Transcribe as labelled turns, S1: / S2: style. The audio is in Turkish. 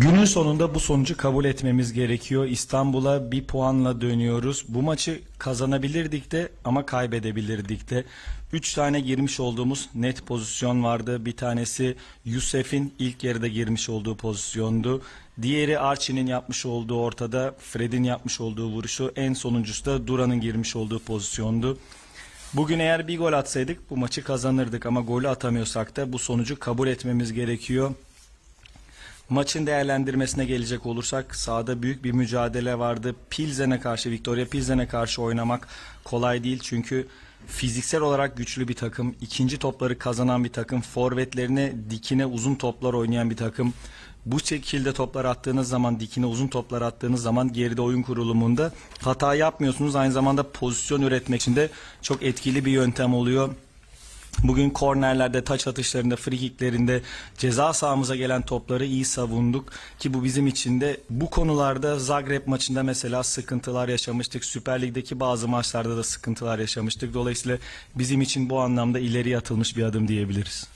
S1: Günün sonunda bu sonucu kabul etmemiz gerekiyor. İstanbul'a bir puanla dönüyoruz. Bu maçı kazanabilirdik de ama kaybedebilirdik de. Üç tane girmiş olduğumuz net pozisyon vardı. Bir tanesi Yusef'in ilk yarıda girmiş olduğu pozisyondu. Diğeri Archie'nin yapmış olduğu ortada, Fred'in yapmış olduğu vuruşu. En sonuncusu da Duran'ın girmiş olduğu pozisyondu. Bugün eğer bir gol atsaydık bu maçı kazanırdık ama golü atamıyorsak da bu sonucu kabul etmemiz gerekiyor. Maçın değerlendirmesine gelecek olursak sahada büyük bir mücadele vardı. Pilsen'e karşı, Victoria Pilsen'e karşı oynamak kolay değil. Çünkü fiziksel olarak güçlü bir takım. ikinci topları kazanan bir takım. Forvetlerine dikine uzun toplar oynayan bir takım. Bu şekilde toplar attığınız zaman, dikine uzun toplar attığınız zaman geride oyun kurulumunda hata yapmıyorsunuz. Aynı zamanda pozisyon üretmek için de çok etkili bir yöntem oluyor. Bugün kornerlerde, taç atışlarında, frikiklerinde ceza sahamıza gelen topları iyi savunduk ki bu bizim için de bu konularda Zagreb maçında mesela sıkıntılar yaşamıştık. Süper Lig'deki bazı maçlarda da sıkıntılar yaşamıştık. Dolayısıyla bizim için bu anlamda ileriye atılmış bir adım diyebiliriz.